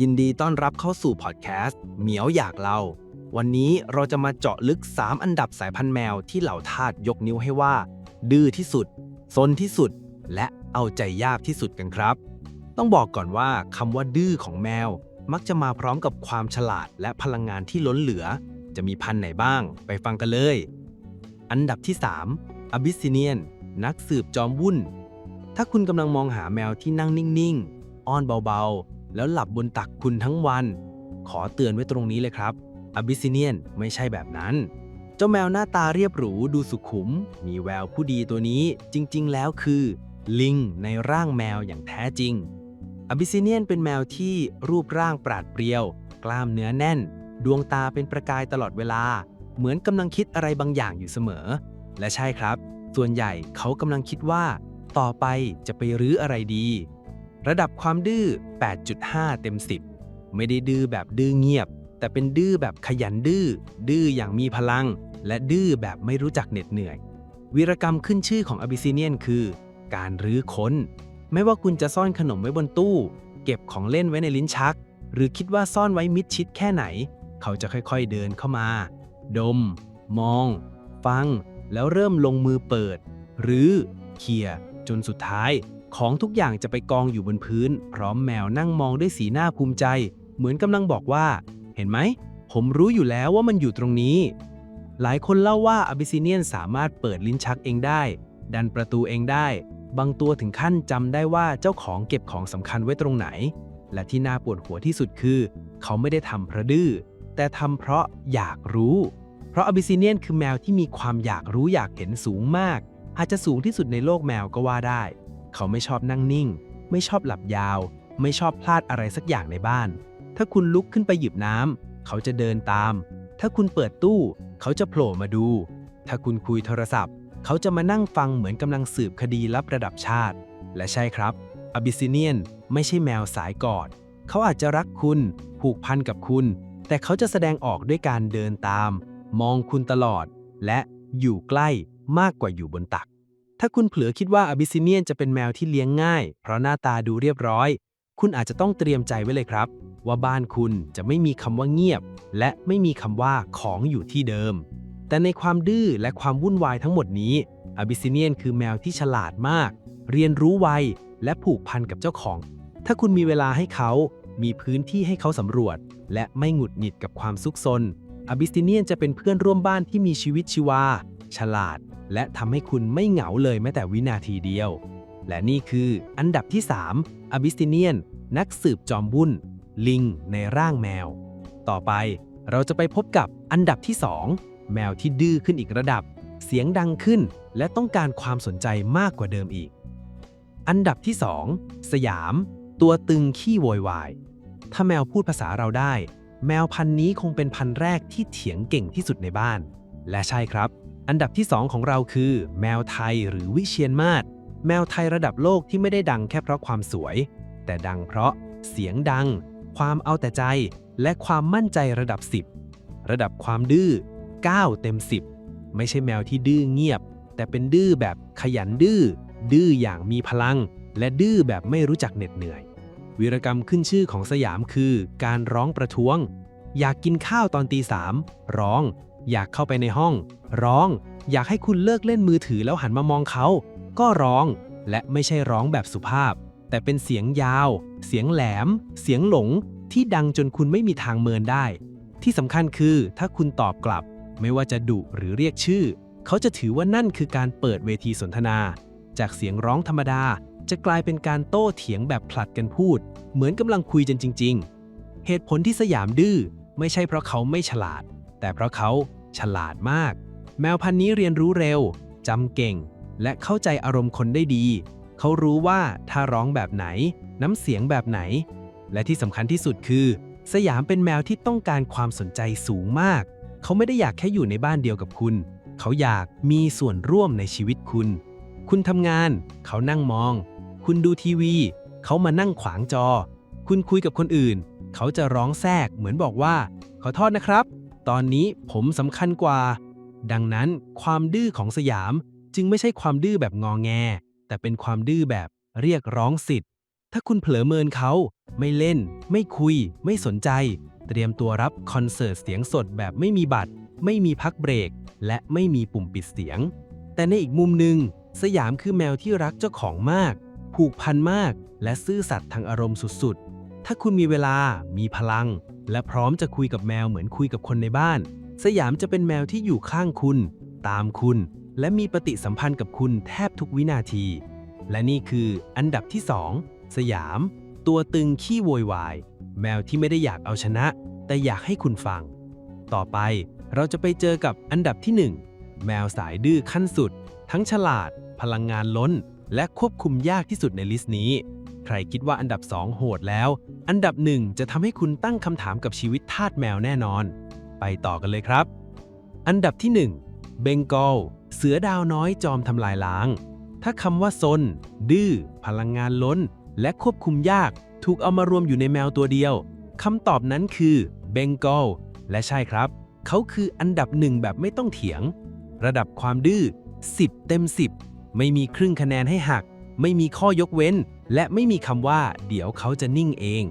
ยินดีต้อนรับเข้าสู่พอดแคสต์เหมียวอยากเล่า วันนี้เราจะมาเจาะลึก 3 อันดับสายพันธุ์แมวที่เหล่าทาสยกนิ้วให้ว่า ดื้อที่สุดซนที่สุด และเอาใจยากที่สุดกันครับ ต้องบอกก่อนว่าคำว่าดื้อของแมว มักจะมาพร้อมกับความฉลาดและพลังงานที่ล้นเหลือ จะมีพันธุ์ไหนบ้าง ไปฟังกันเลย อันดับที่ 3อบิสซิเนียน นักสืบจอมวุ่น ถ้าคุณกำลังมองหาแมวที่นั่งนิ่งๆอ้อนเบาๆ แล้วหลับบนตักคุณทั้งวัน ขอเตือนไว้ตรงนี้เลยครับอบิสซิเนียนไม่ใช่แบบนั้น เจ้าแมวหน้าตาเรียบหรูดูสุขุม มีแววผู้ดีตัวนี้จริง ๆ แล้วคือ ลิงในร่างแมวอย่างแท้จริงอบิสซิเนียนเป็นแมวที่รูปร่างปราดเปรียว กล้ามเนื้อแน่น ดวงตาเป็นประกายตลอดเวลา เหมือนกำลังคิดอะไรบางอย่างอยู่เสมอ และใช่ครับ ส่วนใหญ่เขากำลังคิดว่า ต่อไปจะไปรื้ออะไรดี ระดับความดื้อ 8.5 เต็ม 10 ไม่ได้ดื้อแบบดื้อเงียบ แต่เป็นดื้อแบบขยันดื้อ ดื้ออย่างมีพลัง และดื้อแบบไม่รู้จักเหน็ดเหนื่อย วีรกรรมขึ้นชื่อของอบิซิเนียนคือ การรื้อค้น ไม่ว่าคุณจะซ่อนขนมไว้บนตู้ เก็บของเล่นไว้ในลิ้นชัก หรือคิดว่าซ่อนไว้มิดชิดแค่ไหน เขาจะค่อยๆเดินเข้ามา ดม มอง ฟัง แล้วเริ่มลงมือเปิด หรือเขี่ยจนสุดท้าย ของทุกอย่างจะไปกองอยู่บนพื้น พร้อมแมวนั่งมองด้วยสีหน้าภูมิใจ เหมือนกำลังบอกว่า เห็นไหม ผมรู้อยู่แล้วว่ามันอยู่ตรงนี้ หลายคนเล่าว่าอบิซิเนียนสามารถเปิดลิ้นชักเองได้ ดันประตูเองได้ บางตัวถึงขั้นจำได้ว่าเจ้าของเก็บของสำคัญไว้ตรงไหน และที่น่าปวดหัวที่สุดคือ เขาไม่ได้ทำเพราะดื้อแต่ทำเพราะอยากรู้ เพราะอบิซิเนียนคือแมวที่มีความอยากรู้อยากเห็นสูงมาก อาจจะสูงที่สุดในโลกแมวก็ว่าได้ เขาไม่ชอบนั่งนิ่ง ไม่ชอบหลับยาว ไม่ชอบพลาดอะไรสักอย่างในบ้าน ถ้าคุณลุกขึ้นไปหยิบน้ำ เขาจะเดินตาม ถ้าคุณเปิดตู้ เขาจะโผล่มาดู ถ้าคุณคุยโทรศัพท์ เขาจะมานั่งฟังเหมือนกำลังสืบคดีลับระดับชาติ และใช่ครับ อบิสซิเนียนไม่ใช่แมวสายกอด เขาอาจจะรักคุณ ผูกพันกับคุณ แต่เขาจะแสดงออกด้วยการเดินตาม มองคุณตลอด และอยู่ใกล้มากกว่าอยู่บนตัก ถ้าคุณเผลอคิดว่าอบิสซิเนียนจะเป็นแมวที่เลี้ยงง่าย เพราะหน้าตาดูเรียบร้อย คุณอาจจะต้องเตรียมใจไว้เลยครับ ว่าบ้านคุณจะไม่มีคำว่าเงียบ และไม่มีคำว่าของอยู่ที่เดิม แต่ในความดื้อและความวุ่นวายทั้งหมดนี้อบิสซิเนียนคือแมวที่ฉลาดมาก เรียนรู้ไวและผูกพันกับเจ้าของ ถ้าคุณมีเวลาให้เขา มีพื้นที่ให้เขาสำรวจ และไม่หงุดหงิดกับความซุกซนอบิสติเนียนจะเป็นเพื่อนร่วมบ้านที่มีชีวิตชีวา ฉลาด และทำให้คุณไม่เหงาเลยแม้แต่วินาทีเดียว และนี่คืออันดับที่ 3 อบิสติเนียน นักสืบจอมบุญลิงในร่างแมว ต่อไปเราจะไปพบกับอันดับที่ 2 แมวที่ดื้อขึ้นอีกระดับ เสียงดังขึ้น และต้องการความสนใจมากกว่าเดิมอีก อันดับที่ 2 สยาม ตัวตึงขี้โวยวาย ถ้าแมวพูดภาษาเราได้ แมวพันนี้คงเป็นพันแรกที่เถียงเก่งที่สุดในบ้าน และใช่ครับ อันดับที่ 2 ของเราคือ แมวไทยหรือวิเชียนมาศแมวไทยระดับโลกที่ไม่ได้ดังแค่เพราะความสวย แต่ดังเพราะเสียงดัง ความเอาแต่ใจ และความมั่นใจระดับ 10 ระดับความดื้อ 9 เต็ม 10 ไม่ใช่แมวที่ดื้อเงียบ แต่เป็นดื้อแบบขยันดื้อ ดื้ออย่างมีพลัง และดื้อแบบไม่รู้จักเหน็ดเหนื่อย วีรกรรมขึ้นชื่อของสยามคือ การร้องประท้วง อยากกินข้าวตอนตีสามร้อง อยากเข้าไปในห้อง ร้อง อยากให้คุณเลิกเล่นมือถือแล้วหันมามองเขา ก็ร้อง และไม่ใช่ร้องแบบสุภาพ แต่เป็นเสียงยาว เสียงแหลม เสียงหลง ที่ดังจนคุณไม่มีทางเมินได้ ที่สำคัญคือถ้าคุณตอบกลับ ไม่ว่าจะดุหรือเรียกชื่อ เขาจะถือว่านั่นคือการเปิดเวทีสนทนา จากเสียงร้องธรรมดา จะกลายเป็นการโต้เถียงแบบผลัดกันพูด เหมือนกำลังคุยกันจริง ๆ เหตุผลที่สยามดื้อไม่ใช่เพราะเขาไม่ฉลาด แต่เพราะเขา ฉลาดมาก แมวพันธุ์นี้เรียนรู้เร็วจำเก่ง และเข้าใจอารมณ์คนได้ดี เขารู้ว่าถ้าร้องแบบไหน น้ำเสียงแบบไหน และที่สำคัญที่สุดคือ สยามเป็นแมวที่ต้องการความสนใจสูงมาก เขาไม่ได้อยากแค่อยู่ในบ้านเดียวกับคุณ เขาอยากมีส่วนร่วมในชีวิตคุณ คุณทำงาน เขานั่งมอง คุณดูทีวี เขามานั่งขวางจอ คุณคุยกับคนอื่น เขาจะร้องแทรกเหมือนบอกว่า ขอโทษนะครับ ตอนนี้ผมสำคัญกว่า ดังนั้นความดื้อของสยามจึงไม่ใช่ความดื้อแบบงอแง แต่เป็นความดื้อแบบเรียกร้องสิทธิ์ ถ้าคุณเผลอเมินเขา ไม่เล่น ไม่คุย ไม่สนใจ เตรียมตัวรับคอนเสิร์ตเสียงสดแบบไม่มีบัตร ไม่มีพักเบรก และไม่มีปุ่มปิดเสียง แต่ในอีกมุมหนึ่งสยามคือแมวที่รักเจ้าของมาก ผูกพันมาก และซื่อสัตย์ทางอารมณ์สุดๆ ถ้าคุณมีเวลา มีพลัง และพร้อมจะคุยกับแมวเหมือนคุยกับคนในบ้าน สยามจะเป็นแมวที่อยู่ข้างคุณ ตามคุณ และมีปฏิสัมพันธ์กับคุณแทบทุกวินาที และนี่คืออันดับที่ 2 สยาม ตัวตึงขี้โวยวาย แมวที่ไม่ได้อยากเอาชนะ แต่อยากให้คุณฟัง ต่อไปเราจะไปเจอกับอันดับที่ 1 แมวสายดื้อขั้นสุด ทั้งฉลาด พลังงานล้น และควบคุมยากที่สุดในลิสต์นี้ ใครคิดว่าอันดับ 2 โหดแล้ว อันดับ 1 จะทำให้คุณตั้งคำถามกับชีวิตทาสแมวแน่นอน ไปต่อกันเลยครับ อันดับที่ 1 เบงกอล เสือดาวน้อยจอมทำลายล้าง ถ้าคำว่าซน ดื้อ พลังงานล้น และควบคุมยาก ถูกเอามารวมอยู่ในแมวตัวเดียวคำตอบนั้นคือเบงกอล และใช่ครับ เขาคืออันดับหนึ่งแบบไม่ต้องเถียง ระดับความดื้อ 10 เต็ม 10 ไม่มีครึ่งคะแนนให้หัก ไม่มีข้อยกเว้น และไม่มีคำว่า เดี๋ยวเขาจะนิ่งเอง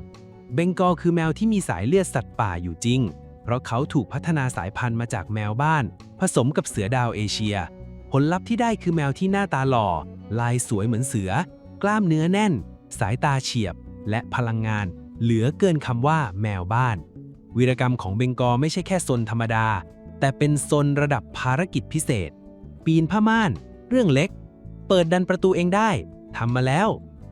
เบงกอคือแมวที่มีสายเลือดสัตว์ป่าอยู่จริง เพราะเขาถูกพัฒนาสายพันธุ์มาจากแมวบ้าน ผสมกับเสือดาวเอเชีย ผลลัพธ์ที่ได้คือแมวที่หน้าตาหล่อ ลายสวยเหมือนเสือ กล้ามเนื้อแน่น สายตาเฉียบ และพลังงาน เหลือเกินคำว่า แมวบ้าน วีรกรรมของเบงกอไม่ใช่แค่ซนธรรมดา แต่เป็นซนระดับภารกิจพิเศษ ปีนผ้าม่าน เรื่องเล็ก เปิดดันประตูเองได้ทำมาแล้ว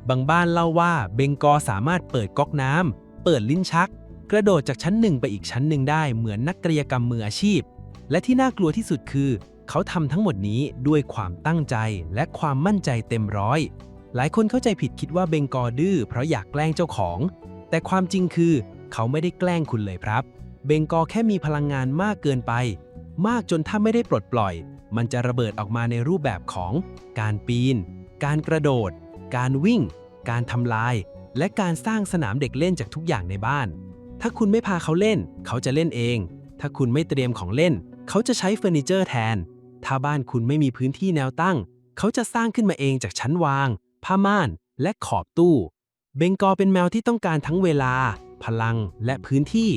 บางบ้านเล่าว่าเบงกอสามารถเปิดก๊อกน้ำเปิดลิ้นชัก กระโดดจากชั้นหนึ่งไปอีกชั้นหนึ่งได้เหมือนนักกายกรรมมืออาชีพ และที่น่ากลัวที่สุดคือ เขาทำทั้งหมดนี้ด้วยความตั้งใจและความมั่นใจเต็มร้อย หลายคนเข้าใจผิดคิดว่าเบงกอดื้อเพราะอยากแกล้งเจ้าของ แต่ความจริงคือ เขาไม่ได้แกล้งคุณเลยครับ เบงกอแค่มีพลังงานมากเกินไป มากจนถ้าไม่ได้ปลดปล่อย มันจะระเบิดออกมาในรูปแบบของการปีน การกระโดด การวิ่ง การทำลาย และการสร้างสนามเด็กเล่นจากทุกอย่างในบ้าน ถ้าคุณไม่พาเขาเล่น เขาจะเล่นเอง ถ้าคุณไม่เตรียมของเล่น เขาจะใช้เฟอร์นิเจอร์แทน ถ้าบ้านคุณไม่มีพื้นที่แนวตั้ง เขาจะสร้างขึ้นมาเองจากชั้นวาง ผ้าม่าน และขอบตู้ เบงกอเป็นแมวที่ต้องการทั้งเวลา พลัง และพื้นที่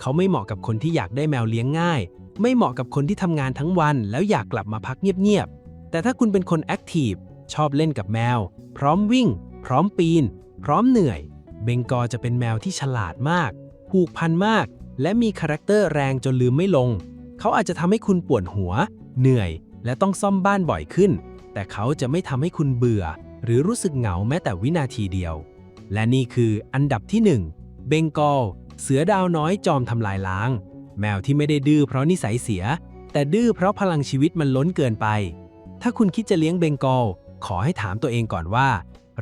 เขาไม่เหมาะกับคนที่อยากได้แมวเลี้ยงง่าย ไม่เหมาะกับคนที่ทำงานทั้งวันแล้วอยากกลับมาพักเงียบๆ แต่ถ้าคุณเป็นคนแอคทีฟชอบเล่นกับแมว พร้อมวิ่ง พร้อมปีน พร้อมเหนื่อย เบงกอลจะเป็นแมวที่ฉลาดมาก ผูกพันมาก และมีคาแรคเตอร์แรงจนลืมไม่ลง เขาอาจจะทำให้คุณปวดหัว เหนื่อย และต้องซ่อมบ้านบ่อยขึ้น แต่เขาจะไม่ทำให้คุณเบื่อ หรือรู้สึกเหงาแม้แต่วินาทีเดียว และนี่คืออันดับที่ 1 เบงกอลเสือดาวน้อยจอมทำลายล้าง แมวที่ไม่ได้ดื้อเพราะนิสัยเสีย แต่ดื้อเพราะพลังชีวิตมันล้นเกินไป ถ้าคุณคิดจะเลี้ยงเบงกอล ขอให้ถามตัวเองก่อนว่า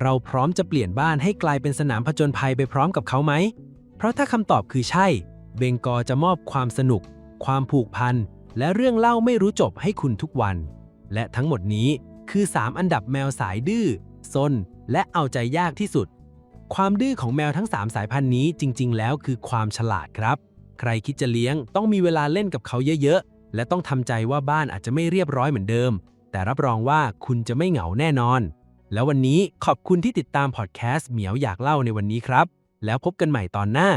เราพร้อมจะเปลี่ยนบ้านให้กลายเป็นสนามผจญภัยไปพร้อมกับเขาไหม เพราะถ้าคำตอบคือใช่ เบงกอลจะมอบความสนุก ความผูกพัน และเรื่องเล่าไม่รู้จบให้คุณทุกวัน และทั้งหมดนี้คือ 3 อันดับแมวสายดื้อซน และเอาใจยากที่สุด ความดื้อของแมวทั้ง 3 สายพันธุ์นี้จริง ๆ แล้วคือความฉลาดครับ ใครคิดจะเลี้ยง ต้องมีเวลาเล่นกับเขาเยอะๆ และต้องทำใจว่าบ้านอาจจะไม่เรียบร้อยเหมือนเดิม แต่รับรองว่าคุณจะไม่เหงาแน่นอน แล้ววันนี้ขอบคุณที่ติดตามพอดแคสต์เหมียวอยากเล่าในวันนี้ครับ แล้วพบกันใหม่ตอนหน้า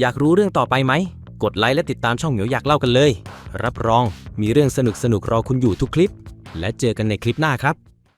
อยากรู้เรื่องต่อไปไหม กดไลค์และติดตามช่องเหมียวอยากเล่ากันเลย รับรองมีเรื่องสนุกๆรอคุณอยู่ทุกคลิป และเจอกันในคลิปหน้าครับ